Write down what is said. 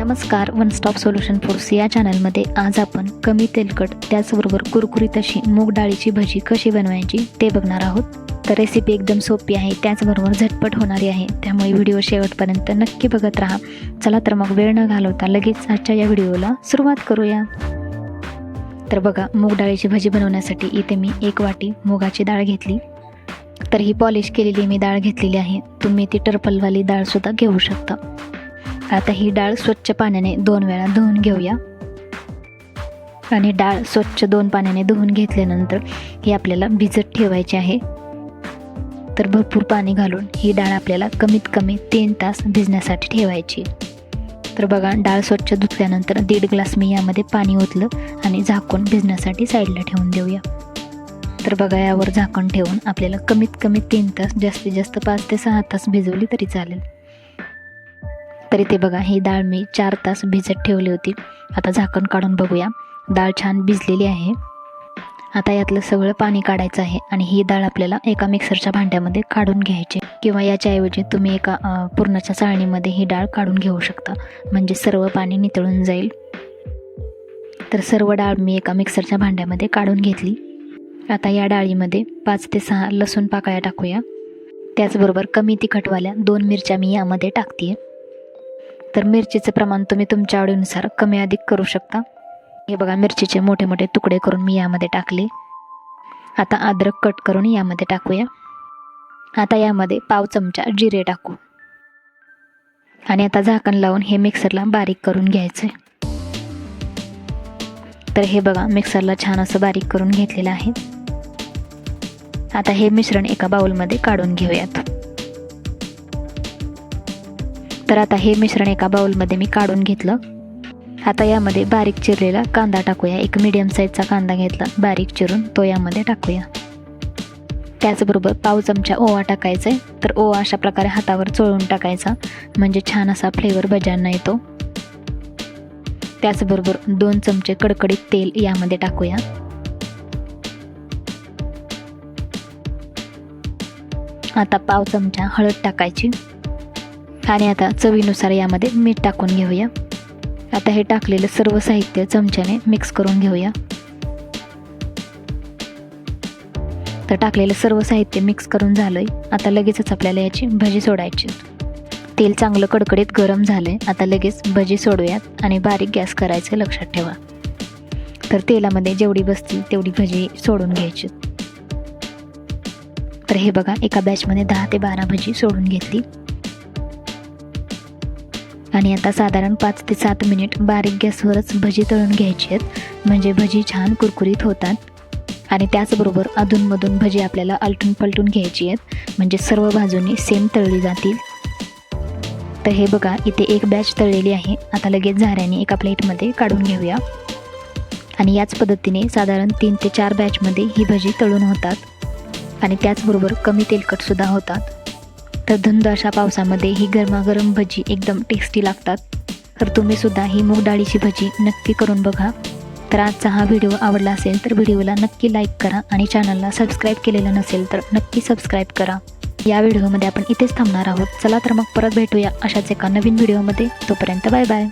नमस्कार one stop solution force या चॅनलमध्ये आज आपण कमी तेलकट त्याचबरोबर कुरकुरीत अशी मूग डाळीची भजी कशी बनवायची ते बघणार आहोत. तर रेसिपी एकदम सोपी आहे त्याचबरोबर झटपट होणारी आहे त्यामुळे व्हिडिओ शेवटपर्यंत नक्की बघत राहा. चला तर मग वेळ न घालवता लगेच आजच्या या व्हिडिओला सुरुवात करूया. तर बघा मूग डाळीची भजी बनवण्यासाठी इथे मी एक वाटी मुगाची डाळ घेतली. तर ही पॉलिश केलेली मी डाळ घेतलेली आहे. तुम्ही ती टर्पलवाली डाळसुद्धा घेऊ शकता. आता ही डाळ स्वच्छ पाण्याने दोन वेळा धुवून घेऊया. आणि डाळ स्वच्छ दोन पाण्याने धुवून घेतल्यानंतर ही आपल्याला भिजत ठेवायची आहे. तर भरपूर पाणी घालून ही डाळ आपल्याला कमीत कमी तीन तास भिजण्यासाठी ठेवायची. तर बघा डाळ स्वच्छ धुतल्यानंतर दीड ग्लास मी यामध्ये पाणी ओतलं आणि झाकून भिजण्यासाठी साईडला ठेवून देऊया. तर बघा यावर झाकण ठेवून आपल्याला कमीत कमी तीन तास जास्तीत जास्त पाच ते सहा तास भिजवली तरी चालेल. तरी ते बघा ही डाळ मी चार तास भिजत ठेवली होती. आता झाकण काढून बघूया. डाळ छान भिजलेली आहे. आता यातलं सगळं पाणी काढायचं आहे आणि ही डाळ आपल्याला एका मिक्सरच्या भांड्यामध्ये काढून घ्यायची. किंवा याच्याऐवजी तुम्ही एका पूर्णाच्या पुरणाच्या चाळणीमध्ये ही डाळ काढून घेऊ शकता. म्हणजे सर्व पाणी नितळून जाईल. तर सर्व डाळ मी एका मिक्सरच्या भांड्यामध्ये काढून घेतली. आता या डाळीमध्ये पाच ते सहा लसूण पाकळ्या टाकूया. त्याचबरोबर कमी तिखटवाल्या दोन मिरच्या मी यामध्ये टाकते तर मिरचीचं प्रमाण तुम्ही तुमच्या आवडीनुसार कमी अधिक करू शकता. हे बघा मिरचीचे मोठे मोठे तुकडे करून मी यामध्ये टाकले. आता अद्रक कट करून यामध्ये टाकूया. आता यामध्ये पाव चमचा जिरे टाकू. आणि आता झाकण लावून हे मिक्सरला बारीक करून घ्यायचं. तर हे बघा मिक्सरला छान असं बारीक करून घेतलेलं आहे. आता हे मिश्रण एका बाउलमध्ये काढून घेऊयात. तर आता हे मिश्रण एका बाउलमध्ये मी काढून घेतलं. आता यामध्ये बारीक चिरलेला कांदा टाकूया. एक मीडियम साईजचा कांदा घेतला. बारीक चिरून तो यामध्ये टाकूया. त्याचबरोबर पाव चमचा ओवा टाकायचा आहे तर ओवा अशा प्रकारे हातावर चोळून टाकायचा. म्हणजे छान असा फ्लेवर भज्यांना येतो. त्याचबरोबर दोन चमचे कडकडीत तेल यामध्ये टाकूया. आता पाव चमचा हळद टाकायची. आणि आता चवीनुसार यामध्ये मीठ टाकून घेऊया. आता हे टाकलेलं सर्व साहित्य चमच्याने मिक्स करून घेऊया. तर टाकलेलं सर्व साहित्य मिक्स करून झालंय. आता लगेचच आपल्याला याची भजी सोडायची. तेल चांगलं कडकडीत गरम झालंय. आता लगेच भजी सोडूयात आणि बारीक गॅस करायचं लक्षात ठेवा. तर तेलामध्ये जेवढी बसतील तेवढी भजी सोडून घ्यायची. तर हे बघा एका बॅचमध्ये दहा ते बारा भजी सोडून घेतली. आणि आता साधारण पाच ते सात मिनिट बारीक गॅसवरच भजी तळून घ्यायची आहेत. म्हणजे भजी छान कुरकुरीत होतात. आणि त्याचबरोबर अधूनमधून भजी आपल्याला आलटून पलटून घ्यायची आहेत. म्हणजे सर्व बाजूनी सेम तळली जातील. तर हे बघा इथे एक बॅच तळलेली आहे. आता लगेच झाऱ्याने एका प्लेटमध्ये काढून घेऊया. आणि याच पद्धतीने साधारण तीन ते चार बॅचमध्ये ही भजी तळून होतात. आणि त्याचबरोबर कमी तेलकटसुद्धा होतात. तर धंद अशा पावसामध्ये ही गरमागरम भजी एकदम टेस्टी लागतात. तर तुम्ही सुद्धा ही मूग डाळीची भजी नक्की करून बघा. तर आजचा हा व्हिडिओ आवडला असेल तर व्हिडिओला नक्की लाईक करा आणि चॅनलला सबस्क्राईब केलेलं नसेल तर नक्की सबस्क्राईब करा. या व्हिडिओमध्ये आपण इथेच थांबणार आहोत. चला तर मग परत भेटूया अशाच एका नवीन व्हिडिओमध्ये. तोपर्यंत बाय बाय